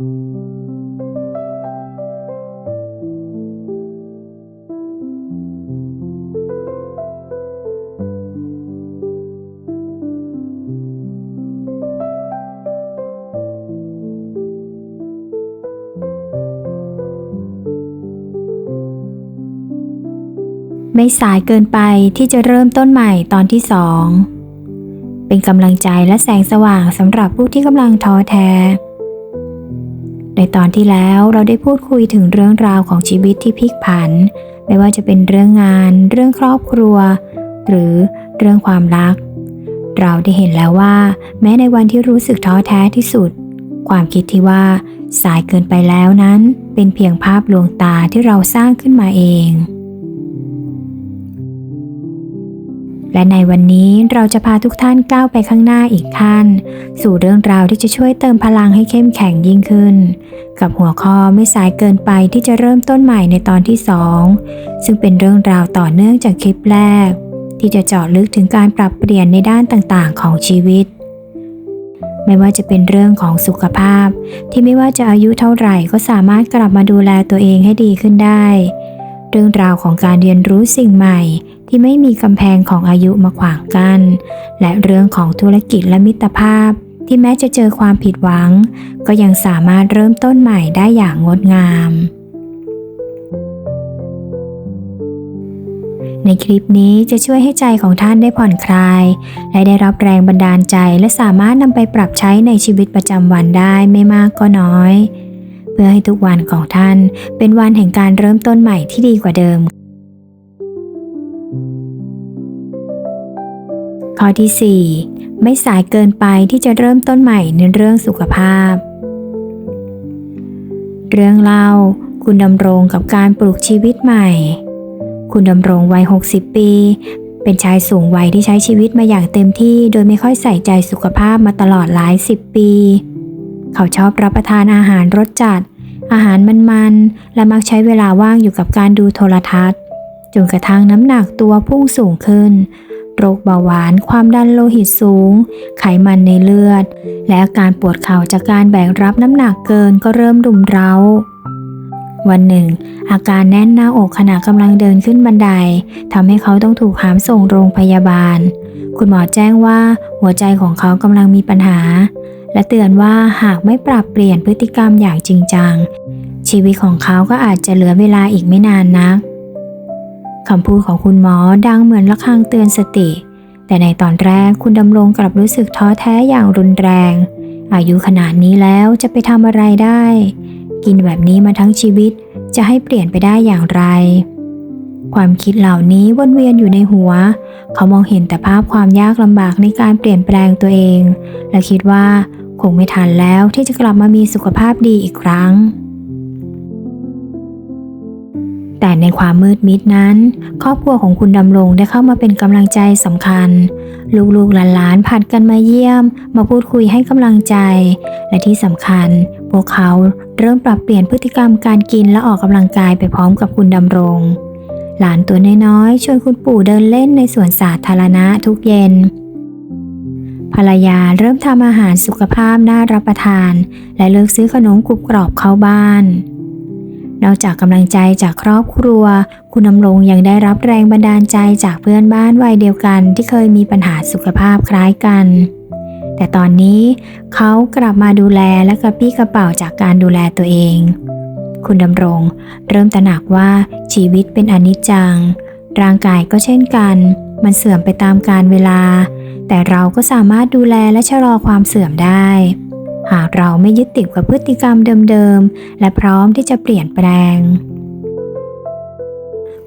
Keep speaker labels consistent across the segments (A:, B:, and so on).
A: ไม่สายเกินไปที่จะเริ่มต้นใหม่ตอนที่สอง เป็นกำลังใจและแสงสว่างสำหรับผู้ที่กำลังท้อแท้ ในตอนที่แล้วเราได้พูดคุยถึงเรื่องราวของชีวิตที่พลิกผัน ไม่ว่าจะเป็นเรื่องงาน เรื่องครอบครัว หรือเรื่องความรัก เราได้เห็นแล้วว่า แม้ในวันที่รู้สึกท้อแท้ที่สุด ความคิดที่ว่าสายเกินไปแล้วนั้น เป็นเพียงภาพลวงตาที่เราสร้างขึ้นมาเอง และในวันนี้เราจะพาทุกท่านก้าวไปข้างหน้าอีกขั้น สู่เรื่องราวที่จะช่วยเติมพลังให้เข้มแข็งยิ่งขึ้น กับหัวข้อไม่สายเกินไปที่จะเริ่มต้นใหม่ในตอนที่ 2 ซึ่งเป็นเรื่องราวต่อเนื่องจากคลิปแรก ที่จะเจาะลึกถึงการปรับเปลี่ยนในด้านต่างๆ ของชีวิต ไม่ว่าจะเป็นเรื่องของสุขภาพ ที่ไม่ว่าจะอายุเท่าไหร่ก็สามารถกลับมาดูแลตัวเองให้ดีขึ้นได้ เรื่องราวของการเรียนรู้สิ่งใหม่ ที่ไม่มีกำแพงของอายุมาขวางกัน้นและเรื่องของธุรกิจและมิตรภาพ ที่แม้จะเจอความผิดหวัง ก็ยังสามารถเริ่มต้นใหม่ได้อย่างงดงาม ในคลิปนี้จะช่วยให้ใจของท่านได้ผ่อนคลาย และได้รับแรงบันดาลใจและสามารถนำไปปรับใช้ในชีวิตประจำวันได้ไม่มากก็น้อย เพื่อให้ทุกวันของท่านเป็นวันแห่งการเริ่มต้นใหม่ที่ดีกว่าเดิม ข้อที่ 4 ไม่สายเกินไปที่จะเริ่มต้นใหม่ในเรื่องสุขภาพ เรื่องเล่าคุณดำรงกับการปลูกชีวิตใหม่ คุณดำรงวัย 60 ปี เป็นชายสูงวัยที่ใช้ชีวิตมาอย่างเต็มที่ โดยไม่ค่อยใส่ใจสุขภาพมาตลอดหลายสิบปี เขาชอบรับประทานอาหารรสจัด อาหารมันๆ และมักใช้เวลาว่างอยู่กับการดูโทรทัศน์ จนกระทั่งน้ำหนักตัวพุ่งสูงขึ้น โรคเบาหวาน ความดันโลหิตสูง ไขมันในเลือด และอาการปวดเข่าจากการแบกรับน้ำหนักเกินก็เริ่มรุมเร้า วันหนึ่ง อาการแน่นหน้าอกขณะกำลังเดินขึ้นบันไดทำให้เขาต้องถูกหามส่งโรงพยาบาล คุณหมอแจ้งว่าหัวใจของเขากำลังมีปัญหา และเตือนว่าหากไม่ปรับเปลี่ยนพฤติกรรมอย่างจริงจัง ชีวิตของเขาก็อาจจะเหลือเวลาอีกไม่นานนัก คำพูดของคุณหมอดังเหมือนระฆังเตือนสติ แต่ในตอนแรกคุณดำรงกลับรู้สึกท้อแท้อย่างรุนแรง อายุขนาดนี้แล้วจะไปทำอะไรได้ กินแบบนี้มาทั้งชีวิตจะให้เปลี่ยนไปได้อย่างไร ความคิดเหล่านี้วนเวียนอยู่ในหัว เขามองเห็นแต่ภาพความยากลำบากในการเปลี่ยนแปลงตัวเอง และคิดว่าคงไม่ทันแล้วที่จะกลับมามีสุขภาพดีอีกครั้ง แต่ในความมืดมิดนั้น ครอบครัวของคุณดำรงได้เข้ามาเป็นกำลังใจสำคัญ ลูกๆหลานๆผัดกันมาเยี่ยม มาพูดคุยให้กำลังใจ และที่สำคัญ พวกเขาเริ่มปรับเปลี่ยนพฤติกรรมการกินและออกกำลังกายไปพร้อมกับคุณดำรง หลานตัวน้อยๆชวนคุณปู่เดินเล่นในสวนสาธารณะทุกเย็นภรรยาเริ่มทำอาหารสุขภาพน่ารับประทาน และเลิกซื้อขนมกรุบกรอบเข้าบ้าน นอกจากกำลังใจจากครอบครัว คุณดำรงยังได้รับแรงบันดาลใจจากเพื่อนบ้านวัยเดียวกันที่เคยมีปัญหาสุขภาพคล้ายกัน แต่ตอนนี้เขากลับมาดูแลและกระปี้กระเป๋าจากการดูแลตัวเอง คุณดำรง เริ่มตระหนักว่าชีวิตเป็นอนิจจัง ร่างกายก็เช่นกัน มันเสื่อมไปตามกาลเวลา แต่เราก็สามารถดูแลและชะลอความเสื่อมได้ หากเราไม่ยึดติดกับพฤติกรรมเดิมๆ และพร้อมที่จะเปลี่ยนแปลง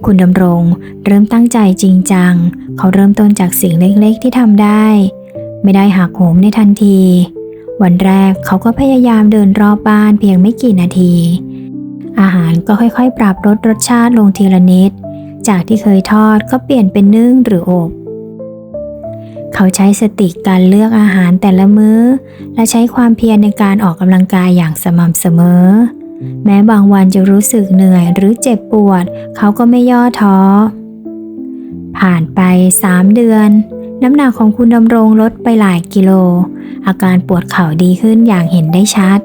A: คุณดำรงเริ่มตั้งใจจริงจัง เขาเริ่มต้นจากสิ่งเล็กๆที่ทำได้ ไม่ได้หักโหมในทันที วันแรกเขาก็พยายามเดินรอบบ้านเพียงไม่กี่นาที อาหารก็ค่อยๆ ปรับลดรสชาติลงทีละนิด จากที่เคยทอดก็เปลี่ยนเป็นนึ่งหรืออบ เขาใช้สติการเลือกอาหารแต่ละมื้อ และใช้ความเพียรในการออกกำลังกายอย่างสม่ำเสมอ แม้บางวันจะรู้สึกเหนื่อยหรือเจ็บปวด เขาก็ไม่ย่อท้อ ผ่านไป 3 เดือน น้ำหนักของคุณดำรงลดไปหลายกิโล อาการปวดเข่าดีขึ้นอย่างเห็นได้ชัด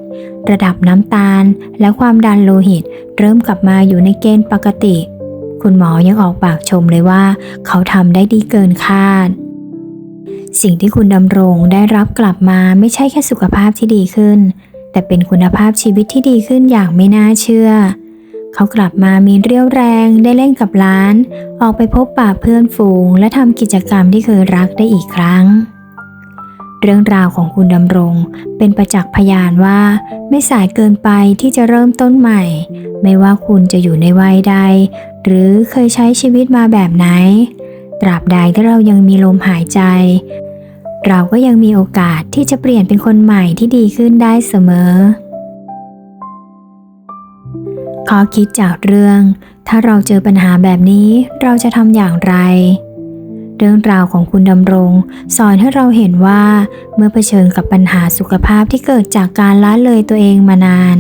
A: ระดับน้ำตาลและความดันโลหิต เริ่มกลับมาอยู่ในเกณฑ์ปกติ คุณหมอยังออกปากชมเลยว่า เขาทำได้ดีเกินคาด สิ่งที่คุณดำรงได้รับกลับมาไม่ใช่แค่สุขภาพที่ดีขึ้น แต่เป็นคุณภาพชีวิตที่ดีขึ้นอย่างไม่น่าเชื่อ เขากลับมามีเรี่ยวแรงได้เล่นกับล้าน ออกไปพบปะเพื่อนฝูง และทำกิจกรรมที่เคยรักได้อีกครั้ง เรื่องราวของคุณดำรง เป็นประจักษ์พยานว่า ไม่สายเกินไปที่จะเริ่มต้นใหม่ ไม่ว่าคุณจะอยู่ในวัยใด หรือเคยใช้ชีวิตมาแบบไหน ตราบใดที่เรายังมีลมหายใจ เราก็ยังมีโอกาสที่จะเปลี่ยนเป็นคนใหม่ที่ดีขึ้นได้เสมอ ข้อคิดจากเรื่อง ถ้าเราเจอปัญหาแบบนี้เราจะทำอย่างไร เรื่องราวของคุณดำรง สอนให้เราเห็นว่า เมื่อเผชิญกับปัญหาสุขภาพที่เกิดจากการละเลยตัวเองมานาน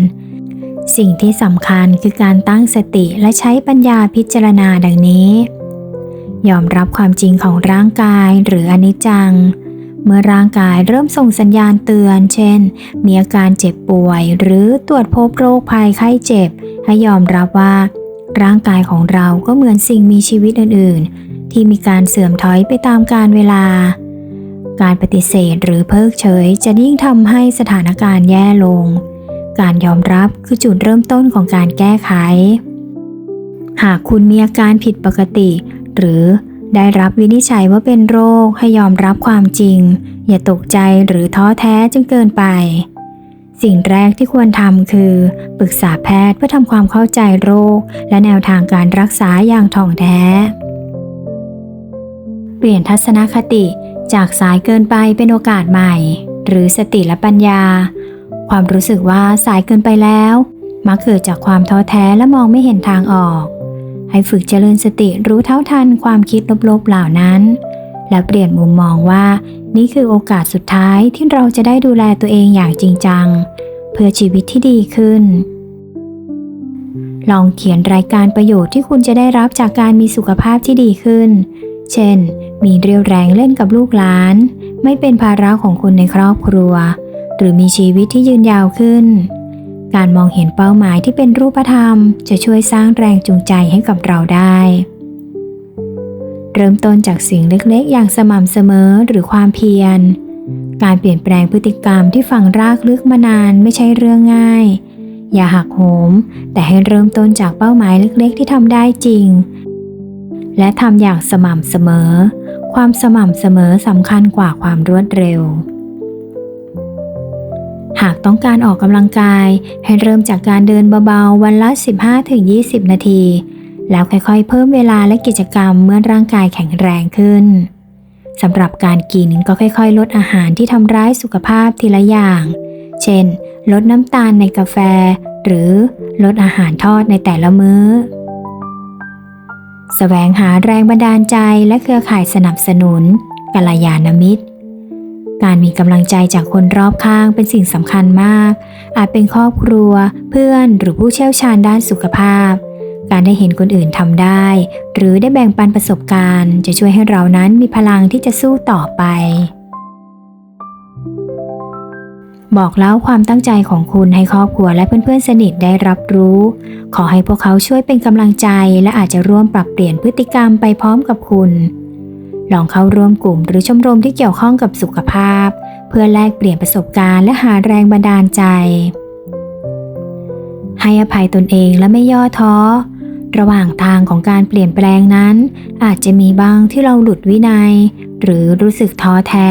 A: สิ่งที่สำคัญคือการตั้งสติและใช้ปัญญาพิจารณาดังนี้ ยอมรับความจริงของร่างกายหรืออนิจจัง เมื่อร่างกายเริ่มส่งสัญญาณเตือน เช่น มีอาการเจ็บป่วย หรือตรวจพบโรคภัยไข้เจ็บ ให้ยอมรับว่า ร่างกายของเราก็เหมือนสิ่งมีชีวิตอื่น ๆ ที่มีการเสื่อมถอยไปตามกาลเวลา การปฏิเสธหรือเพิกเฉยจะยิ่งทำให้สถานการณ์แย่ลง การยอมรับคือจุดเริ่มต้นของการแก้ไข หากคุณมีอาการผิดปกติ หรือได้รับวินิจฉัยว่าเป็นโรคให้ยอมรับความจริง อย่าตกใจหรือท้อแท้จนเกินไป สิ่งแรกที่ควรทำคือ ปรึกษาแพทย์เพื่อทำความเข้าใจโรค และแนวทางการรักษาอย่างถ่องแท้ เปลี่ยนทัศนคติจากสายเกินไปเป็นโอกาสใหม่ หรือสติและปัญญา ความรู้สึกว่าสายเกินไปแล้ว มักเกิดจากความท้อแท้และมองไม่เห็นทางออก ให้ฝึกเจริญสติรู้เท่าทันความคิดลบๆเหล่านั้น และเปลี่ยนมุมมองว่า นี่คือโอกาสสุดท้ายที่เราจะได้ดูแลตัวเองอย่างจริงจัง เพื่อชีวิตที่ดีขึ้น ลองเขียนรายการประโยชน์ที่คุณจะได้รับจากการมีสุขภาพที่ดีขึ้น เช่น มีเรียวแรงเล่นกับลูกหลาน ไม่เป็นภาระของคนในครอบครัว หรือมีชีวิตที่ยืนยาวขึ้น การมองเห็นเป้าหมายที่เป็นรูปธรรม จะช่วยสร้างแรงจูงใจให้กับเราได้ เริ่มต้นจากสิ่งเล็กๆ อย่างสม่ำเสมอหรือความเพียร การเปลี่ยนแปลงพฤติกรรมที่ฝังรากลึกมานานไม่ใช่เรื่องง่าย อย่าหักโหม แต่ให้เริ่มต้นจากเป้าหมายเล็กๆ ที่ทำได้จริง และทำอย่างสม่ำเสมอ ความสม่ำเสมอสำคัญกว่าความรวดเร็ว หากต้องการออกกำลังกาย ให้เริ่มจากการเดินเบาๆ วันละ 15-20 นาที แล้วค่อยๆ เพิ่มเวลาและกิจกรรมเมื่อร่างกายแข็งแรงขึ้นสำหรับการกินก็ค่อยๆ ลดอาหารที่ทำร้ายสุขภาพทีละอย่าง เช่น ลดน้ำตาลในกาแฟ หรือลดอาหารทอดในแต่ละมื้อแสวงหาแรงบันดาลใจและเครือข่ายสนับสนุนกัลยาณมิตร การมีกำลังใจจากคนรอบข้างเป็นสิ่งสำคัญมาก อาจเป็นครอบครัว เพื่อนหรือผู้เชี่ยวชาญด้านสุขภาพ การได้เห็นคนอื่นทำได้ หรือได้แบ่งปันประสบการณ์ จะช่วยให้เรานั้นมีพลังที่จะสู้ต่อไป บอกเล่าความตั้งใจของคุณให้ครอบครัวและเพื่อนๆสนิทได้รับรู้ ขอให้พวกเขาช่วยเป็นกำลังใจ และอาจจะร่วมปรับเปลี่ยนพฤติกรรมไปพร้อมกับคุณ ลองเข้าร่วมกลุ่มหรือชมรมที่เกี่ยวข้องกับสุขภาพ เพื่อแลกเปลี่ยนประสบการณ์และหาแรงบันดาลใจ ให้อภัยตนเองและไม่ย่อท้อ ระหว่างทางของการเปลี่ยนแปลงนั้น อาจจะมีบ้างที่เราหลุดวินัย หรือรู้สึกท้อแท้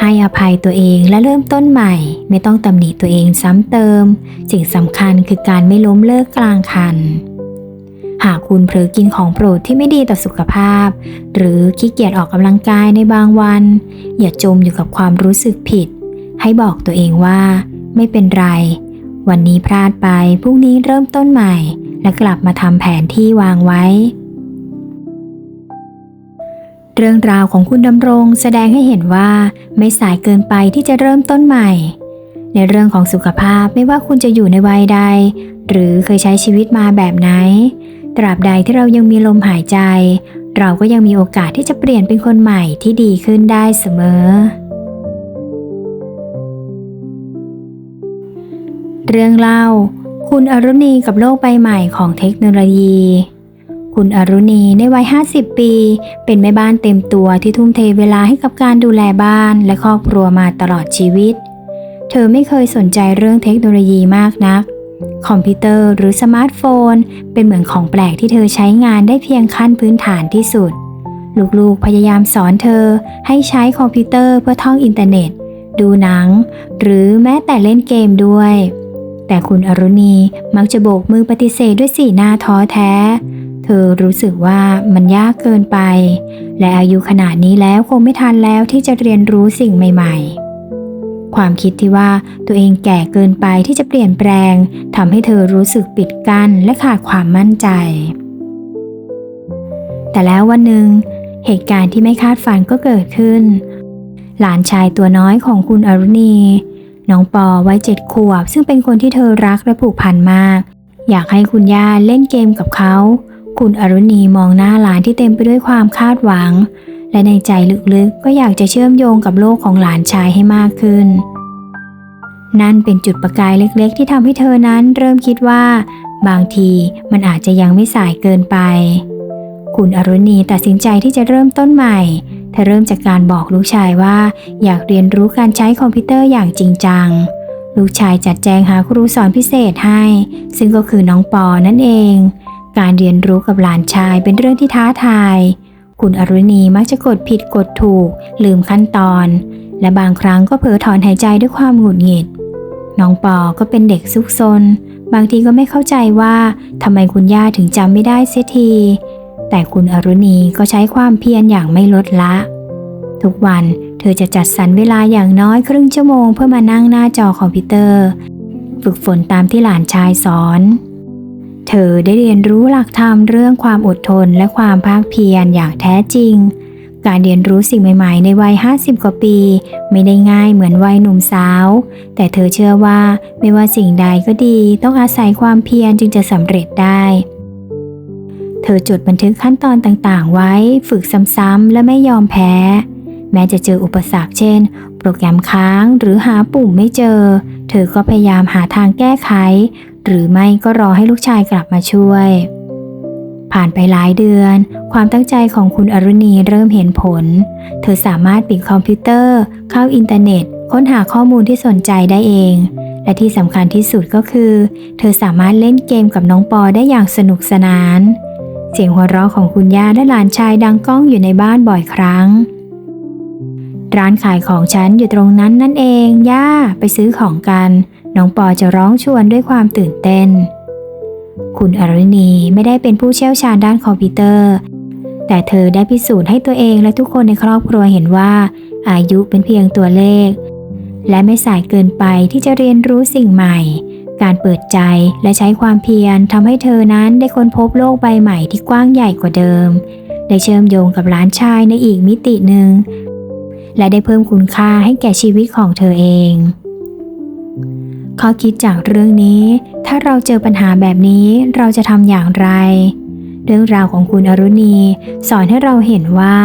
A: ให้อภัยตัวเองและเริ่มต้นใหม่ ไม่ต้องตำหนิตัวเองซ้ำเติม สิ่งสำคัญคือการไม่ล้มเลิกกลางคัน หากคุณเผลอกินของโปรดที่ไม่ดีต่อสุขภาพ หรือขี้เกียจออกกำลังกายในบางวัน อย่าจมอยู่กับความรู้สึกผิด ให้บอกตัวเองว่า ไม่เป็นไร วันนี้พลาดไปพรุ่งนี้เริ่มต้นใหม่ และกลับมาทำแผนที่วางไว้ เรื่องราวของคุณดำรงแสดงให้เห็นว่าไม่สายเกินไปที่จะเริ่มต้นใหม่ ในเรื่องของสุขภาพไม่ว่าคุณจะอยู่ในวัยใด หรือเคยใช้ชีวิตมาแบบไหน ตราบใดที่เรายังมีลมหายใจ เราก็ยังมีโอกาสที่จะเปลี่ยนเป็นคนใหม่ที่ดีขึ้นได้เสมอ เรื่องเล่า คุณอรุณีกับโลกใบใหม่ของเทคโนโลยีคุณอรุณีในวัย 50 ปี เป็นแม่บ้านเต็มตัวที่ทุ่มเทเวลาให้กับการดูแลบ้านและครอบครัวมาตลอดชีวิต เธอไม่เคยสนใจเรื่องเทคโนโลยีมากนัก คอมพิวเตอร์หรือสมาร์ทโฟน เป็นเหมือนของแปลกที่เธอใช้งานได้เพียงขั้นพื้นฐานที่สุด ลูกๆพยายามสอนเธอให้ใช้คอมพิวเตอร์เพื่อท่องอินเทอร์เน็ต ดูหนัง หรือแม้แต่เล่นเกมด้วย แต่คุณอรุณีมักจะโบกมือปฏิเสธด้วยสีหน้าท้อแท้ เธอรู้สึกว่ามันยากเกินไป และอายุขนาดนี้แล้วคงไม่ทันแล้วที่จะเรียนรู้สิ่งใหม่ ๆ ความคิดที่ว่าตัวเองแก่เกินไปที่จะเปลี่ยนแปลงทำให้เธอรู้สึกปิดกั้นและขาดความมั่นใจ แต่แล้ววันหนึ่ง เหตุการณ์ที่ไม่คาดฝันก็เกิดขึ้น หลานชายตัวน้อยของคุณอรุณี น้องปอวัยเจ็ดขวบ ซึ่งเป็นคนที่เธอรักและผูกพันมาก อยากให้คุณย่าเล่นเกมกับเขา คุณอรุณีมองหน้าหลานที่เต็มไปด้วยความคาดหวัง และในใจลึกๆก็อยากจะเชื่อมโยงกับโลกของหลานชายให้มากขึ้น นั่นเป็นจุดประกายเล็กๆ ที่ทำให้เธอนั้นเริ่มคิดว่า บางทีมันอาจจะยังไม่สายเกินไป คุณอรุณีตัดสินใจที่จะเริ่มต้นใหม่ เธอเริ่มจากการบอกลูกชายว่า อยากเรียนรู้การใช้คอมพิวเตอร์อย่างจริงจัง ลูกชายจัดแจงหาครูสอนพิเศษให้ ซึ่งก็คือน้องปอนั่นเอง การเรียนรู้กับหลานชายเป็นเรื่องที่ท้าทาย คุณอรุณีมักจะกดผิดกดถูก ลืมขั้นตอน และบางครั้งก็เผลอถอนหายใจด้วยความหงุดหงิด น้องปอก็เป็นเด็กซุกซน บางทีก็ไม่เข้าใจว่าทำไมคุณย่าถึงจำไม่ได้เสียที แต่คุณอรุณีก็ใช้ความเพียรอย่างไม่ลดละ ทุกวันเธอจะจัดสรรเวลาอย่างน้อยครึ่งชั่วโมงเพื่อมานั่งหน้าจอคอมพิวเตอร์ ฝึกฝนตามที่หลานชายสอน เธอได้เรียนรู้หลักธรรมเรื่องความอดทนและความภาคเพียรอย่างแท้จริง การเรียนรู้สิ่งใหม่ ๆ ในวัย 50 กว่าปี ไม่ได้ง่ายเหมือนวัยหนุ่มสาว แต่เธอเชื่อว่าไม่ว่าสิ่งใดก็ดีต้องอาศัยความเพียรจึงจะสำเร็จได้เธอจดบันทึกขั้นตอนต่างๆ ไว้ฝึกซ้ำๆและไม่ยอมแพ้ แม้จะเจออุปสรรคเช่น โปรแกรมค้างหรือหาปุ่มไม่เจอ เธอก็พยายามหาทางแก้ไข หรือไม่ก็รอให้ลูกชายกลับมาช่วย ผ่านไปหลายเดือน ความตั้งใจของคุณอรุณีเริ่มเห็นผล เธอสามารถปิดคอมพิวเตอร์ เข้าอินเทอร์เน็ต ค้นหาข้อมูลที่สนใจได้เอง และที่สำคัญที่สุดก็คือ เธอสามารถเล่นเกมกับน้องปอได้อย่างสนุกสนาน เสียงหัวเราะของคุณย่าและหลานชายดังก้องอยู่ในบ้านบ่อยครั้งร้านขายของฉันอยู่ตรงนั้นนั่นเอง ย่า ไปซื้อของกัน น้องปอจะร้องชวนด้วยความตื่นเต้น คุณอรุณีไม่ได้เป็นผู้เชี่ยวชาญด้านคอมพิวเตอร์ แต่เธอได้พิสูจน์ให้ตัวเองและทุกคนในครอบครัวเห็นว่า อายุเป็นเพียงตัวเลข และไม่สายเกินไปที่จะเรียนรู้สิ่งใหม่ การเปิดใจและใช้ความเพียรทำให้เธอนั้นได้ค้นพบโลกใบใหม่ที่กว้างใหญ่กว่าเดิม ได้เชื่อมโยงกับหลานชายในอีกมิติหนึ่งและได้เพิ่มคุณค่าให้แก่ชีวิตของเธอเอง ข้อคิดจากเรื่องนี้ ถ้าเราเจอปัญหาแบบนี้เราจะทำอย่างไร เรื่องราวของคุณอรุณี สอนให้เราเห็นว่า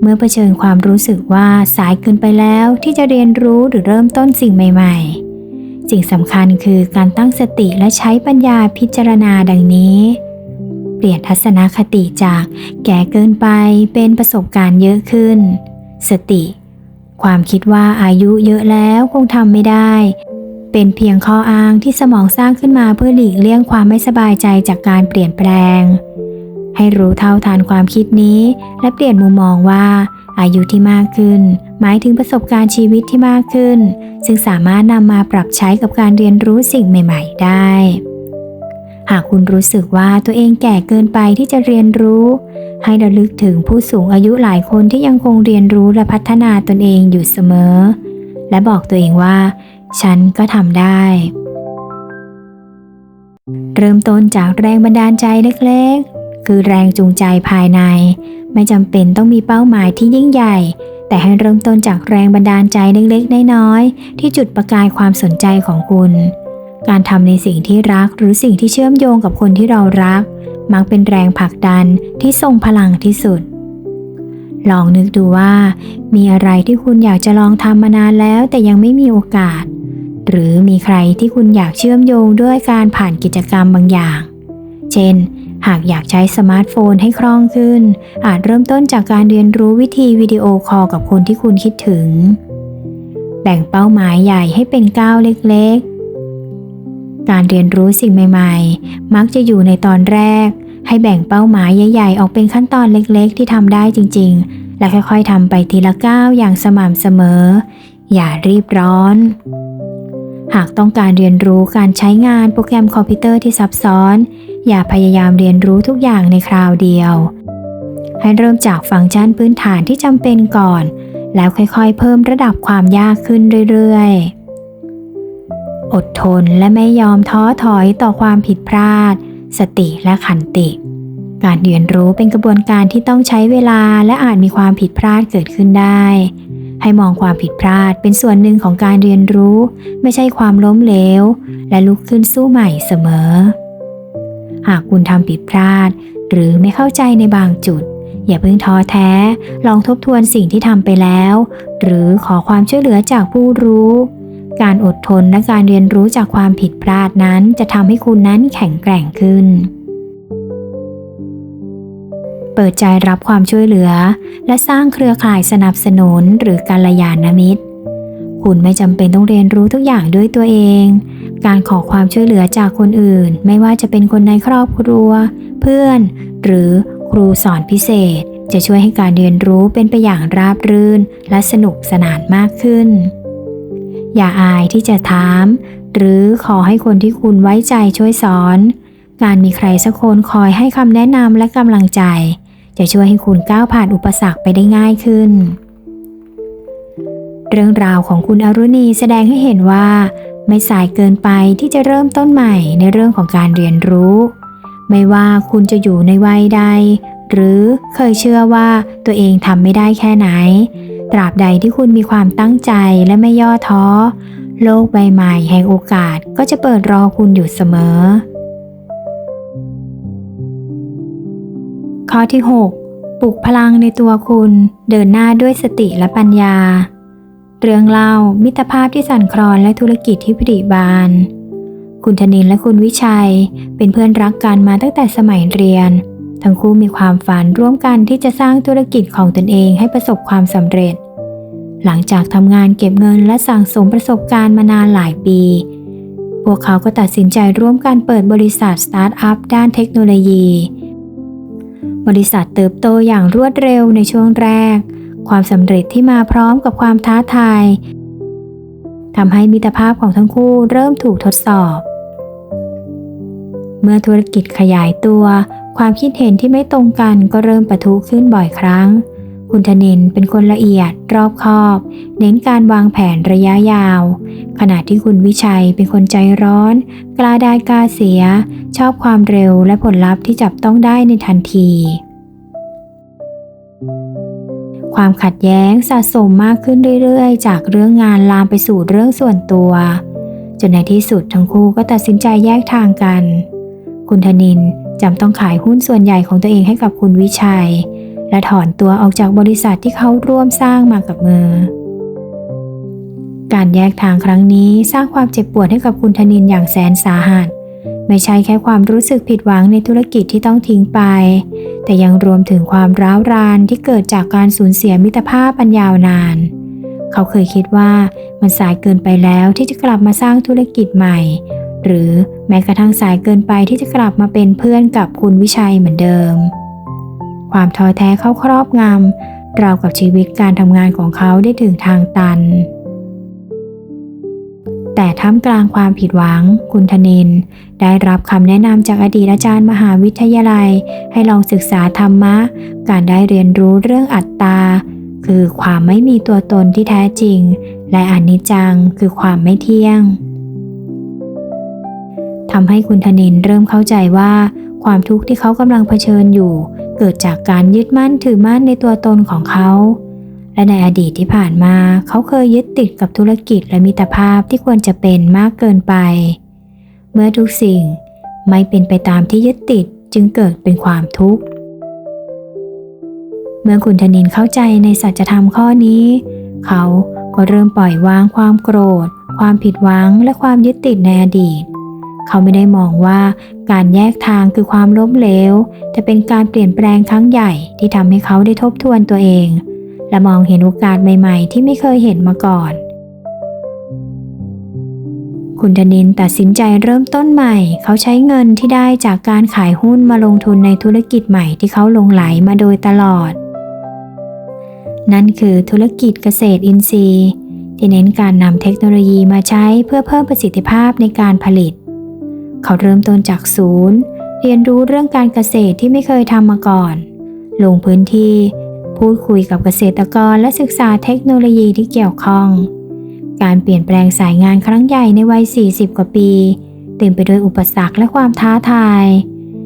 A: เมื่อเผชิญความรู้สึกว่าสายเกินไปแล้วที่จะเรียนรู้หรือเริ่มต้นสิ่งใหม่ ๆ สิ่งสำคัญคือการตั้งสติและใช้ปัญญาพิจารณาดังนี้ เปลี่ยนทัศนคติจากแก่เกินไปเป็นประสบการณ์เยอะขึ้น สติ ความคิดว่าอายุเยอะแล้วคงทำไม่ได้ เป็นเพียงข้ออ้างที่สมองสร้างขึ้นมาเพื่อหลีกเลี่ยงความไม่สบายใจจากการเปลี่ยนแปลง ให้รู้เท่าทันความคิดนี้ และเปลี่ยนมุมมองว่า อายุที่มากขึ้น หมายถึงประสบการณ์ชีวิตที่มากขึ้น ซึ่งสามารถนำมาปรับใช้กับการเรียนรู้สิ่งใหม่ ๆ ได้ หากคุณรู้สึกว่าตัวเองแก่เกินไปที่จะเรียนรู้ ให้ระลึกถึงผู้สูงอายุหลายคนที่ยังคงเรียนรู้และพัฒนาตนเองอยู่เสมอ และบอกตัวเองว่า ฉันก็ทำได้ เริ่มต้นจากแรงบันดาลใจเล็กๆ คือแรงจูงใจภายใน ไม่จำเป็นต้องมีเป้าหมายที่ยิ่งใหญ่ แต่ให้เริ่มต้นจากแรงบันดาลใจเล็กๆ น้อยๆ ที่จุดประกายความสนใจของคุณ การทำในสิ่งที่รักหรือสิ่งที่เชื่อมโยงกับคนที่เรารัก มักเป็นแรงผลักดันที่ทรงพลังที่สุดลองนึกดูว่า มีอะไรที่คุณอยากจะลองทำมานานแล้วแต่ยังไม่มีโอกาส หรือมีใครที่คุณอยากเชื่อมโยงด้วยการผ่านกิจกรรมบางอย่าง เช่น หากอยากใช้สมาร์ทโฟนให้คล่องขึ้น อาจเริ่มต้นจากการเรียนรู้วิธีวิดีโอคอลกับคนที่คุณคิดถึง แบ่งเป้าหมายใหญ่ให้เป็นก้าวเล็กๆ การเรียนรู้สิ่งใหม่ๆ มักจะอยู่ในตอนแรก ให้แบ่งเป้าหมายใหญ่ ๆ ออกเป็นขั้นตอนเล็กๆ ที่ทำได้จริง ๆ และค่อยๆทำไปทีละก้าวอย่างสม่ำเสมอ อย่ารีบร้อน หากต้องการเรียนรู้การใช้งานโปรแกรมคอมพิวเตอร์ที่ซับซ้อน อย่าพยายามเรียนรู้ทุกอย่างในคราวเดียว ให้เริ่มจากฟังก์ชันพื้นฐานที่จำเป็นก่อน แล้วค่อยๆ เพิ่มระดับความยากขึ้นเรื่อยๆ อดทนและไม่ยอมท้อถอยต่อความผิดพลาด สติและขันติ การเรียนรู้เป็นกระบวนการที่ต้องใช้เวลาและอาจมีความผิดพลาดเกิดขึ้นได้ ให้มองความผิดพลาดเป็นส่วนหนึ่งของการเรียนรู้ ไม่ใช่ความล้มเหลว และลุกขึ้นสู้ใหม่เสมอ หากคุณทำผิดพลาด หรือไม่เข้าใจในบางจุด อย่าเพิ่งท้อแท้ ลองทบทวนสิ่งที่ทำไปแล้ว หรือขอความช่วยเหลือจากผู้รู้ การอดทนและการเรียนรู้จากความผิดพลาดนั้นจะทำให้คุณนั้นแข็งแกร่งขึ้น เปิดใจรับความช่วยเหลือ และสร้างเครือข่ายสนับสนุนหรือกัลยาณมิตร คุณไม่จำเป็นต้องเรียนรู้ทุกอย่างด้วยตัวเอง การขอความช่วยเหลือจากคนอื่น ไม่ว่าจะเป็นคนในครอบครัว เพื่อน หรือครูสอนพิเศษ จะช่วยให้การเรียนรู้เป็นไปอย่างราบรื่น และสนุกสนานมากขึ้น อย่าอายที่จะถาม หรือขอให้คนที่คุณไว้ใจช่วยสอนการมีใครสักคนคอยให้คำแนะนำและกำลังใจ จะช่วยให้คุณก้าวผ่านอุปสรรคไปได้ง่ายขึ้น เรื่องราวของคุณอรุณีแสดงให้เห็นว่า ไม่สายเกินไปที่จะเริ่มต้นใหม่ในเรื่องของการเรียนรู้ ไม่ว่าคุณจะอยู่ในวัยใด หรือเคยเชื่อว่าตัวเองทำไม่ได้แค่ไหน ตราบใดที่คุณมีความตั้งใจและไม่ย่อท้อ โลกใบใหม่แห่งโอกาสก็จะเปิดรอคุณอยู่เสมอ ข้อที่ 6 ปลุกพลังในตัวคุณเดินหน้าด้วยสติและปัญญา เรื่องเล่ามิตรภาพที่สั่นคลอนและธุรกิจที่ผลิบาน คุณธนินและคุณวิชัย เป็นเพื่อนรักกันมาตั้งแต่สมัยเรียน ทั้งคู่มีความฝันร่วมกันที่จะสร้างธุรกิจของตนเองให้ประสบความสำเร็จ หลังจากทำงานเก็บเงินและสั่งสมประสบการณ์มานานหลายปีพวกเขาก็ตัดสินใจร่วมกันเปิดบริษัทสตาร์ทอัพด้านเทคโนโลยี บริษัทเติบโตอย่างรวดเร็วในช่วงแรก ความสำเร็จที่มาพร้อมกับความท้าทายทำให้มิตรภาพของทั้งคู่เริ่มถูกทดสอบ เมื่อธุรกิจขยายตัว ความคิดเห็นที่ไม่ตรงกันก็เริ่มปะทุขึ้นบ่อยครั้ง คุณธนินเป็นคนละเอียดรอบคอบ เน้นการวางแผนระยะยาว ขณะที่คุณวิชัยเป็นคนใจร้อน กล้าได้กล้าเสีย ชอบความเร็วและผลลัพธ์ที่จับต้องได้ในทันที ความขัดแย้งสะสมมากขึ้นเรื่อยๆ จากเรื่องงานลามไปสู่เรื่องส่วนตัว จนในที่สุดทั้งคู่ก็ตัดสินใจแยกทางกัน คุณธนินจำต้องขายหุ้นส่วนใหญ่ของตัวเองให้กับคุณวิชัย และถอนตัวออกจากบริษัทที่เขาร่วมสร้างมากับมือ การแยกทางครั้งนี้สร้างความเจ็บปวดให้กับคุณธนินอย่างแสนสาหัส ไม่ใช่แค่ความรู้สึกผิดหวังในธุรกิจที่ต้องทิ้งไป แต่ยังรวมถึงความร้าวรานที่เกิดจากการสูญเสียมิตรภาพอันยาวนาน เขาเคยคิดว่ามันสายเกินไปแล้วที่จะกลับมาสร้างธุรกิจใหม่ หรือแม้กระทั่งสายเกินไปที่จะกลับมาเป็นเพื่อนกับคุณวิชัยเหมือนเดิม ความท้อแท้เข้าครอบงำเราวกับชีวิตการทำงานของเขาได้ถึงทางตัน แต่ท่ามกลางความผิดหวัง คุณธนิน ได้รับคำแนะนำจากอดีตอาจารย์มหาวิทยาลัย ให้ลองศึกษาธรรมะ การได้เรียนรู้เรื่องอัตตา คือความไม่มีตัวตนที่แท้จริง และอนิจจังคือความไม่เที่ยงทำให้คุณธนินเริ่มเข้าใจว่าความทุกข์ที่เขากำลังเผชิญอยู่ เกิดจากการยึดมั่นถือมั่นในตัวตนของเขา และในอดีตที่ผ่านมาเขาเคยยึดติดกับธุรกิจและมิตรภาพที่ควรจะเป็นมากเกินไป เมื่อทุกสิ่งไม่เป็นไปตามที่ยึดติดจึงเกิดเป็นความทุกข์ เมื่อคุณธนินเข้าใจในสัจธรรมข้อนี้ เขาก็เริ่มปล่อยวางความโกรธคความผิดหวังและความยึดติดในอดีต เขาไม่ได้มองว่าการแยกทางคือความล้มเหลว แต่เป็นการเปลี่ยนแปลงครั้งใหญ่ที่ทำให้เขาได้ทบทวนตัวเอง และมองเห็นโอกาสใหม่ๆ ที่ไม่เคยเห็นมาก่อน คุณธนินตัดสินใจเริ่มต้นใหม่ เขาใช้เงินที่ได้จากการขายหุ้นมาลงทุนในธุรกิจใหม่ที่เขาลงไหลมาโดยตลอด นั่นคือธุรกิจเกษตรอินทรีย์ ที่เน้นการนำเทคโนโลยีมาใช้เพื่อเพิ่มประสิทธิภาพในการผลิต เขาเริ่มต้นจากศูนย์ เรียนรู้เรื่องการเกษตรที่ไม่เคยทำมาก่อน ลงพื้นที่ พูดคุยกับเกษตรกรและศึกษาเทคโนโลยีที่เกี่ยวข้อง การเปลี่ยนแปลงสายงานครั้งใหญ่ในวัย 40 กว่าปีเต็มไปด้วยอุปสรรคและความท้าทาย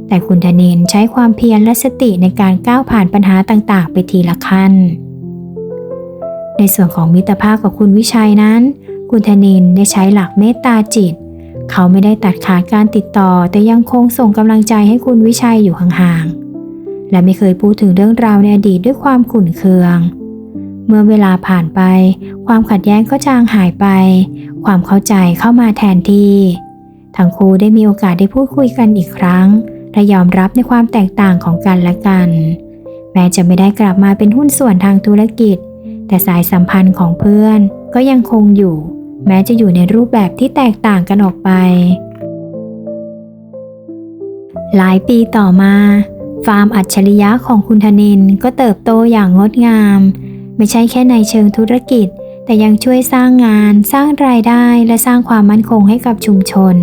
A: แต่คุณธเนนใช้ความเพียรและสติในการก้าวผ่านปัญหาต่างๆ ไปทีละขั้น ในส่วนของมิตรภาพกับคุณวิชัยนั้น คุณธเนนได้ใช้หลักเมตตาจิต เขาไม่ได้ตัดขาดการติดต่อ แต่ยังคงส่งกำลังใจให้คุณวิชัยอยู่ห่างๆ และไม่เคยพูดถึงเรื่องราวในอดีตด้วยความขุ่นเคือง เมื่อเวลาผ่านไป ความขัดแย้งก็จางหายไป ความเข้าใจเข้ามาแทนที่ ทั้งคู่ได้มีโอกาสได้พูดคุยกันอีกครั้ง และยอมรับในความแตกต่างของกันและกัน แม้จะไม่ได้กลับมาเป็นหุ้นส่วนทางธุรกิจ แต่สายสัมพันธ์ของเพื่อนก็ยังคงอยู่ แม้จะอยู่ในรูปแบบที่แตกต่างกันออกไป หลายปีต่อมา ฟาร์มอัจฉริยะของคุณธนินก็เติบโตอย่างงดงาม ไม่ใช่แค่ในเชิงธุรกิจ แต่ยังช่วยสร้างงาน สร้างรายได้และสร้างความมั่นคงให้กับชุมชน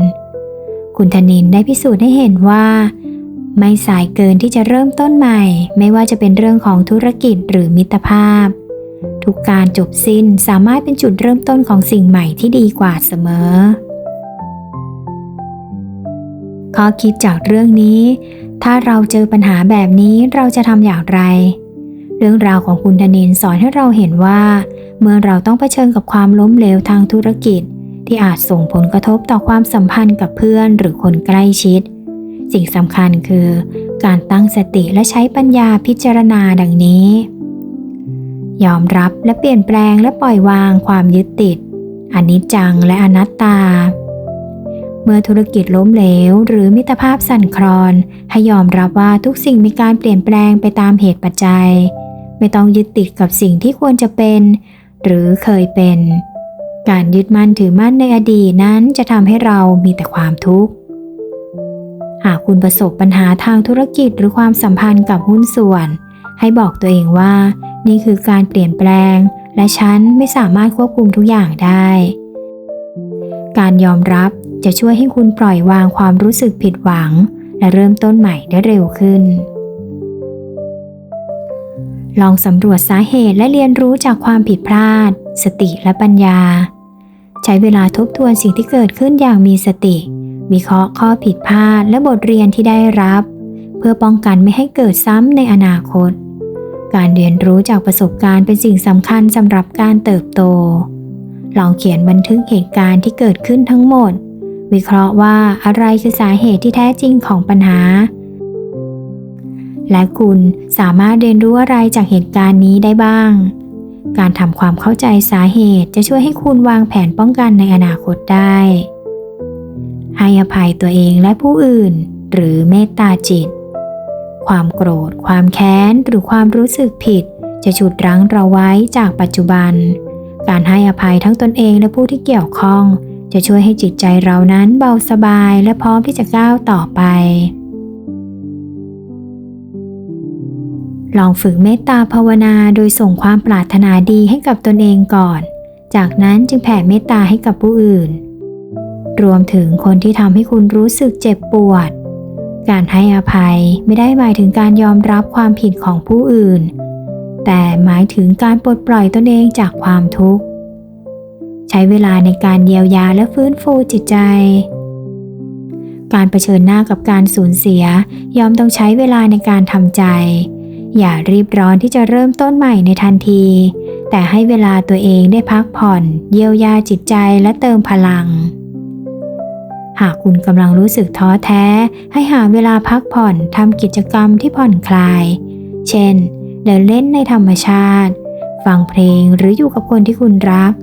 A: คุณธนินได้พิสูจน์ให้เห็นว่าไม่สายเกินที่จะเริ่มต้นใหม่ ไม่ว่าจะเป็นเรื่องของธุรกิจหรือมิตรภาพ ทุกการจบสิ้นสามารถเป็นจุดเริ่มต้นของสิ่งใหม่ที่ดีกว่าเสมอ ข้อคิดจากเรื่องนี้ ถ้าเราเจอปัญหาแบบนี้เราจะทำอย่างไร เรื่องราวของคุณธนินสอนให้เราเห็นว่า เมื่อเราต้องเผชิญกับความล้มเหลวทางธุรกิจ ที่อาจส่งผลกระทบต่อความสัมพันธ์กับเพื่อนหรือคนใกล้ชิด สิ่งสำคัญคือ การตั้งสติและใช้ปัญญาพิจารณาดังนี้ ยอมรับและเปลี่ยนแปลงและปล่อยวางความยึดติดอนิจจังและอนัตตา เมื่อธุรกิจล้มเหลว หรือมิตรภาพสั่นคลอน ให้ยอมรับว่าทุกสิ่งมีการเปลี่ยนแปลงไปตามเหตุปัจจัย ไม่ต้องยึดติดกับสิ่งที่ควรจะเป็น หรือเคยเป็น การยึดมั่นถือมั่นในอดีตนั้นจะทำให้เรามีแต่ความทุกข์หากคุณประสบปัญหาทางธุรกิจหรือความสัมพันธ์กับหุ้นส่วน ให้บอกตัวเองว่า นี่คือการเปลี่ยนแปลง และฉันไม่สามารถควบคุมทุกอย่างได้ การยอมรับจะช่วยให้คุณปล่อยวางความรู้สึกผิดหวัง และเริ่มต้นใหม่ได้เร็วขึ้น ลองสำรวจสาเหตุและเรียนรู้จากความผิดพลาด สติและปัญญา ใช้เวลาทบทวนสิ่งที่เกิดขึ้นอย่างมีสติ วิเคราะห์ข้อผิดพลาดและบทเรียนที่ได้รับ เพื่อป้องกันไม่ให้เกิดซ้ำในอนาคต การเรียนรู้จากประสบการณ์เป็นสิ่งสำคัญสำหรับการเติบโต ลองเขียนบันทึกเหตุการณ์ที่เกิดขึ้นทั้งหมด วิเคราะห์ว่าอะไรคือสาเหตุที่แท้จริงของปัญหา และคุณสามารถเรียนรู้อะไรจากเหตุการณ์นี้ได้บ้าง การทำความเข้าใจสาเหตุจะช่วยให้คุณวางแผนป้องกันในอนาคตได้ ให้อภัยตัวเองและผู้อื่น หรือเมตตาจิต ความโกรธ ความแค้น หรือความรู้สึกผิด จะฉุดรั้งเราไว้จากปัจจุบัน การให้อภัยทั้งตนเองและผู้ที่เกี่ยวข้อง จะช่วยให้จิตใจเรานั้นเบาสบายและพร้อมที่จะก้าวต่อไป ลองฝึกเมตตาภาวนาโดยส่งความปรารถนาดีให้กับตนเองก่อน จากนั้นจึงแผ่เมตตาให้กับผู้อื่น รวมถึงคนที่ทำให้คุณรู้สึกเจ็บปวด การให้อภัยไม่ได้หมายถึงการยอมรับความผิดของผู้อื่น แต่หมายถึงการปลดปล่อยตนเองจากความทุกข์ ใช้เวลาในการเยียวยาและฟื้นฟูจิตใจ การเผชิญหน้ากับการสูญเสียยอมต้องใช้เวลาในการทำใจ อย่ารีบร้อนที่จะเริ่มต้นใหม่ในทันที แต่ให้เวลาตัวเองได้พักผ่อน เยียวยาจิตใจและเติมพลัง หากคุณกำลังรู้สึกท้อแท้ ให้หาเวลาพักผ่อนทำกิจกรรมที่ผ่อนคลาย เช่น เดินเล่นในธรรมชาติ ฟังเพลงหรืออยู่กับคนที่คุณรัก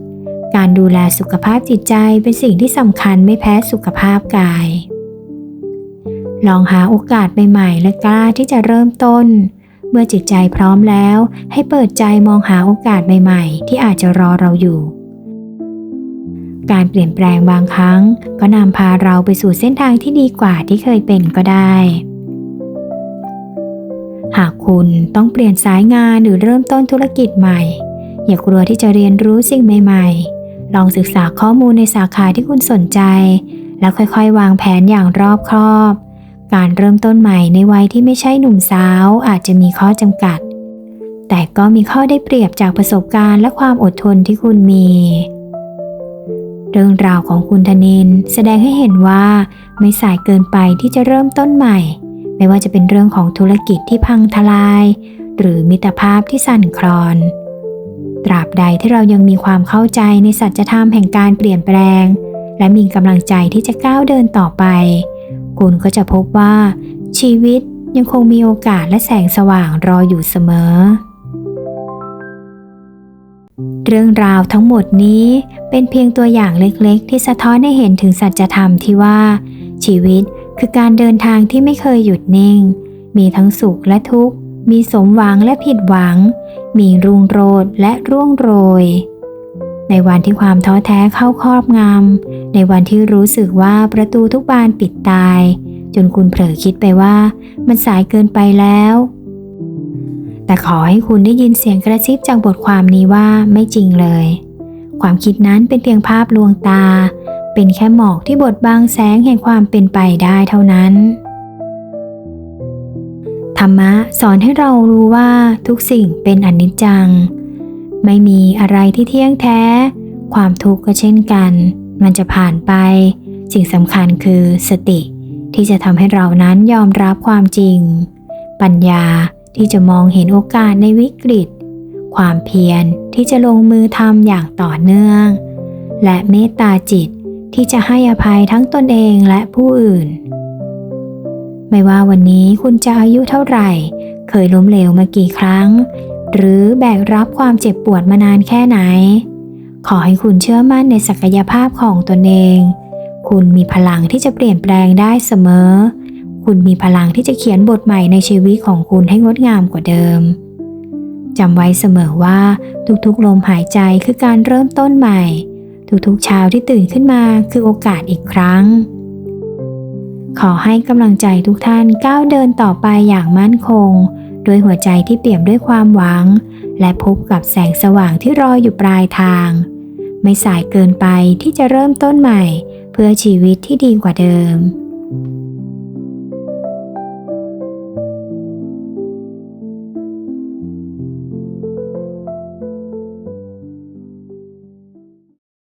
A: การดูแลสุขภาพจิตใจเป็นสิ่งที่สำคัญไม่แพ้สุขภาพกาย ลองหาโอกาสใหม่ๆและกล้าที่จะเริ่มต้น เมื่อจิตใจพร้อมแล้ว ให้เปิดใจมองหาโอกาสใหม่ ๆ ที่อาจจะรอเราอยู่ การเปลี่ยนแปลงบางครั้ง ก็นำพาเราไปสู่เส้นทางที่ดีกว่าที่เคยเป็นก็ได้ หากคุณต้องเปลี่ยนสายงานหรือเริ่มต้นธุรกิจใหม่ อย่ากลัวที่จะเรียนรู้สิ่งใหม่ ๆ ลองศึกษาข้อมูลในสาขาที่คุณสนใจ แล้วค่อยๆ วางแผนอย่างรอบคอบการเริ่มต้นใหม่ในวัยที่ไม่ใช่หนุ่มสาวอาจจะมีข้อจำกัด แต่ก็มีข้อได้เปรียบจากประสบการณ์และความอดทนที่คุณมี เรื่องราวของคุณธนินแสดงให้เห็นว่าไม่สายเกินไปที่จะเริ่มต้นใหม่ ไม่ว่าจะเป็นเรื่องของธุรกิจที่พังทลาย หรือมิตรภาพที่สั่นคลอน ตราบใดที่เรายังมีความเข้าใจในสัจธรรมแห่งการเปลี่ยนแปลง และมีกำลังใจที่จะก้าวเดินต่อไป คุณก็จะพบว่า ชีวิตยังคงมีโอกาสและแสงสว่างรออยู่เสมอ เรื่องราวทั้งหมดนี้เป็นเพียงตัวอย่างเล็กๆ ที่สะท้อนให้เห็นถึงสัจธรรมที่ว่า ชีวิตคือการเดินทางที่ไม่เคยหยุดนิ่ง มีทั้งสุขและทุกข์ มีสมหวังและผิดหวัง มีรุ่งโรจน์และร่วงโรย ในวันที่ความท้อแท้เข้าครอบงำในวันที่รู้สึกว่าประตูทุกบานปิดตาย จนคุณเผลอคิดไปว่า มันสายเกินไปแล้ว แต่ขอให้คุณได้ยินเสียงกระซิบจากบทความนี้ว่าไม่จริงเลย ความคิดนั้นเป็นเพียงภาพลวงตา เป็นแค่หมอกที่บดบังแสงแห่งความเป็นไปได้เท่านั้น ธรรมะสอนให้เรารู้ว่าทุกสิ่งเป็นอนิจจัง ไม่มีอะไรที่เที่ยงแท้ ความทุกข์ก็เช่นกัน มันจะผ่านไป สิ่งสำคัญคือสติ ที่จะทำให้เรานั้นยอมรับความจริง ปัญญา ที่จะมองเห็นโอกาสในวิกฤต ความเพียรที่จะลงมือทำอย่างต่อเนื่อง และเมตตาจิตที่จะให้อภัยทั้งตนเองและผู้อื่น ไม่ว่าวันนี้คุณจะอายุเท่าไหร่ เคยล้มเหลวมากี่ครั้ง หรือแบกรับความเจ็บปวดมานานแค่ไหน ขอให้คุณเชื่อมั่นในศักยภาพของตนเอง คุณมีพลังที่จะเปลี่ยนแปลงได้เสมอ คุณมีพลังที่จะเขียนบทใหม่ในชีวิตของคุณให้งดงามกว่าเดิมจำไว้เสมอว่าทุกๆลมหายใจคือการเริ่มต้นใหม่ ทุกๆเช้าที่ตื่นขึ้นมาคือโอกาสอีกครั้ง ขอให้กำลังใจทุกท่านก้าวเดินต่อไปอย่างมั่นคงโดยหัวใจที่เปี่ยมด้วยความหวัง และพบกับแสงสว่างที่รออยู่ปลายทาง ไม่สายเกินไปที่จะเริ่มต้นใหม่ เพื่อชีวิตที่ดีกว่าเดิม